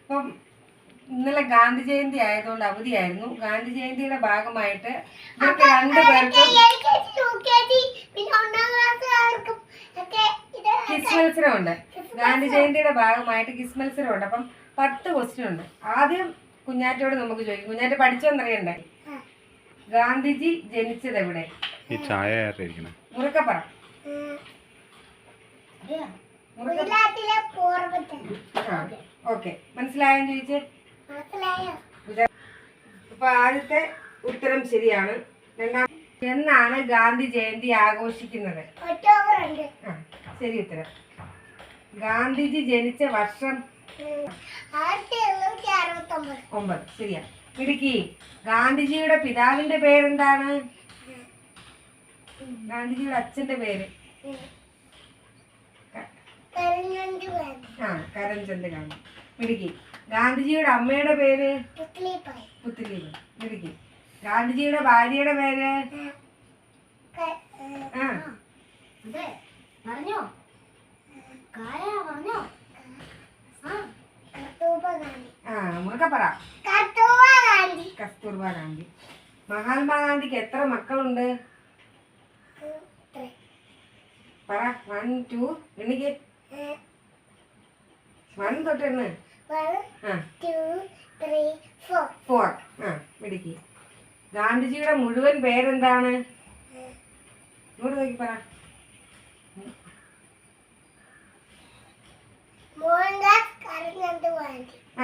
അപ്പം ഇന്നലെ ഗാന്ധി ജയന്തി ആയതുകൊണ്ട് അവധിയായിരുന്നു. ഗാന്ധി ജയന്തിയുടെ ഭാഗമായിട്ട് ഇവർക്ക് രണ്ടുപേർക്കും കിസ് മത്സരമുണ്ട്. ഗാന്ധി ജയന്തിയുടെ ഭാഗമായിട്ട് കിസ് മത്സരമുണ്ട്. അപ്പം പത്ത് ക്വസ്റ്റ്യൻ ഉണ്ട്. ആദ്യം കുഞ്ഞാറ്റോട് നമുക്ക് ചോദിക്കും. കുഞ്ഞാറ്റ പഠിച്ചോന്നറിയണ്ടേ ഗാന്ധിജി ജനിച്ചത് എവിടെ ഈ ചായ ആയിട്ടിരിക്കണേ മുറുക്ക പറ മുറുക്ക ഗുജറാത്തിലെ പോർബത്തൻ ഓക്കെ. മനസ്സിലായെന്ന് ചോദിച്ചേ മനസ്സിലായോ? അപ്പൊ ആദ്യത്തെ ഉത്തരം ശരിയാണ്. രണ്ടാം എന്നാണ് ഗാന്ധി ജയന്തി ആഘോഷിക്കുന്നത്? ശരി ഉത്തരം. ഗാന്ധിജി ജനിച്ച വർഷം ആയിരത്തി എണ്ണൂറ്റി അറുപത്തി ഒമ്പത്. ശരിയാ. ഇടുക്കി. ഗാന്ധിജിയുടെ പിതാവിന്റെ പേരെന്താണ്? ഗാന്ധിജിയുടെ അച്ഛന്റെ പേര്. ആ കരംചന്ദ് ഗാന്ധി മിടുക്കി. ഗാന്ധിജിയുടെ അമ്മയുടെ പേര്? പുത്ലിപ്പായി. മിടുക്കി. ഗാന്ധിജിയുടെ ഭാര്യയുടെ പേര്? ആ പറഞ്ഞോ? പറഞ്ഞോ? കസ്തൂർബ ഗാന്ധി. ആ മുറുക്ക പറ. കസ്തൂർബ ഗാന്ധി. മഹാത്മാഗാന്ധിക്ക് എത്ര മക്കളുണ്ട്? പറ. One two. എണ്ണിക്ക് വൺ തൊട്ട് എണ്ണ് ഫോർ. ആ ഇടുക്കി ഗാന്ധിജിയുടെ മുഴുവൻ പേരെന്താണ്? ഇങ്ങോട്ട് നോക്കി പറ.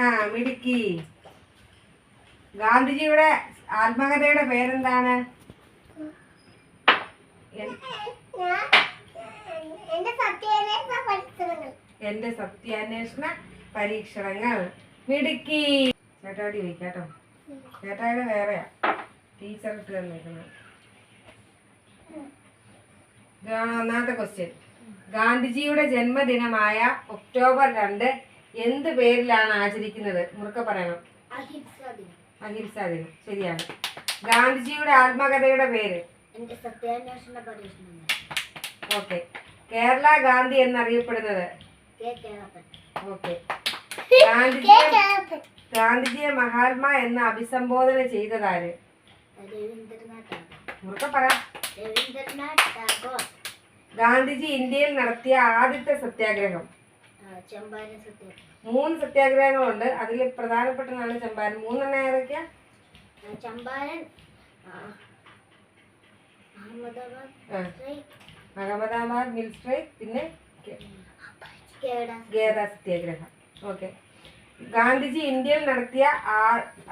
ആ മിടുക്കി. ഗാന്ധിജിയുടെ ആത്മകഥയുടെ പേരെന്താണ്? എന്റെ സത്യാന്വേഷണ പരീക്ഷണങ്ങൾ. മിടുക്കി. ചേട്ടാടി വയ്ക്കാട്ടോ ചേട്ടായുടെ വേറെയാ. ടീച്ചർ ഇട്ട് തന്നിരിക്കുന്നത് ഒന്നാമത്തെ ക്വസ്റ്റ്യൻ ഗാന്ധിജിയുടെ ജന്മദിനമായ ഒക്ടോബർ രണ്ട് എന്ത് പേരിലാണ് ആചരിക്കുന്നത്? മുറുക്ക പറയണം. അഹിംസ ദിനം. ശരിയാണ്. ഗാന്ധിജിയുടെ ആത്മകഥയുടെ പേര്? ഓക്കെ. കേരള ഗാന്ധി എന്നറിയപ്പെടുന്നത്? ഓക്കെ. ഗാന്ധിജിയെ മഹാത്മാ എന്ന് അഭിസംബോധന ചെയ്തതാര്? പറ. ഗാന്ധിജി ഇന്ത്യയിൽ നടത്തിയ ആദ്യത്തെ സത്യാഗ്രഹം. മൂന്ന് സത്യാഗ്രഹങ്ങളുണ്ട്. അതിൽ പ്രധാനപ്പെട്ടതാണ് ചമ്പാരൻ. മൂന്നെണ്ണ ഏതൊക്കെയാ? ചമ്പാരൻ അഹമ്മദാബാദ് സ്ട്രൈക്ക് പിന്നെ സത്യാഗ്രഹം ഓക്കെ ഗാന്ധിജി ഇന്ത്യയിൽ നടത്തിയ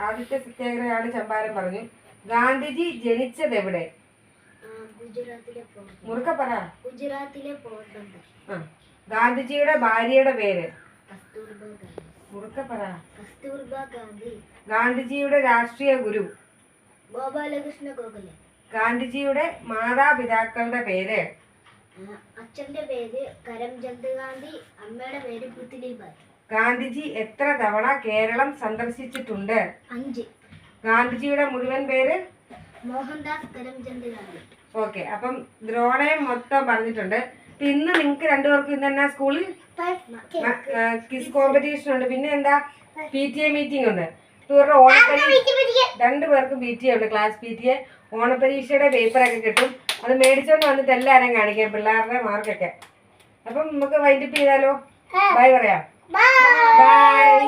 ആദ്യത്തെ സത്യാഗ്രഹമാണ് ചമ്പാരൻ പറഞ്ഞു. ഗാന്ധിജി ജനിച്ചത് എവിടെ മുറുക്ക പറ. ഗുജറാത്തിലെ ഗാന്ധിജിയുടെ ഭാര്യയുടെ പേര്? മുറുക്ക പറ. ഗാന്ധിജിയുടെ രാഷ്ട്രീയ ഗുരു? ഗോപാലകൃഷ്ണ ഗോഖലെ. ഗാന്ധിജിയുടെ മാതാപിതാക്കളുടെ പേര്? അച്ഛന്റെ പേര് കരംചന്ദ് ഗാന്ധി അമ്മയുടെ പേര് പുത്ലിബായി ഗാന്ധിജി എത്ര തവണ കേരളം സന്ദർശിച്ചിട്ടുണ്ട്? അഞ്ച്. ഗാന്ധിജിയുടെ മുഴുവൻ പേര്? മോഹൻദാസ് കരംചന്ദ് ഗാന്ധി. ഓക്കെ അപ്പം ദ്രോണയം മൊത്തം പറഞ്ഞിട്ടുണ്ട്. ഇന്ന് നിങ്ങൾക്ക് രണ്ടുപേർക്കും ഇന്ന് തന്നെ സ്കൂളിൽ ക്വിസ് കോമ്പറ്റീഷൻ ഉണ്ട്. പിന്നെ എന്താ? പി ടി എ മീറ്റിംഗ് ഉണ്ട്. ഇവരുടെ ഓണപ്പരീക്ഷ രണ്ടുപേർക്കും പി ടി എ ഉണ്ട്. ക്ലാസ് പി ടി എ ഓണപരീക്ഷയുടെ പേപ്പറൊക്കെ കിട്ടും. അത് മേടിച്ചോണ്ട് വന്നിട്ട് എല്ലാവരും കാണിക്കാം പിള്ളേരുടെ മാർക്കൊക്കെ. അപ്പം നമുക്ക് വൈൻഡപ്പ് ചെയ്താലോ? ബൈ പറയാം. ബൈ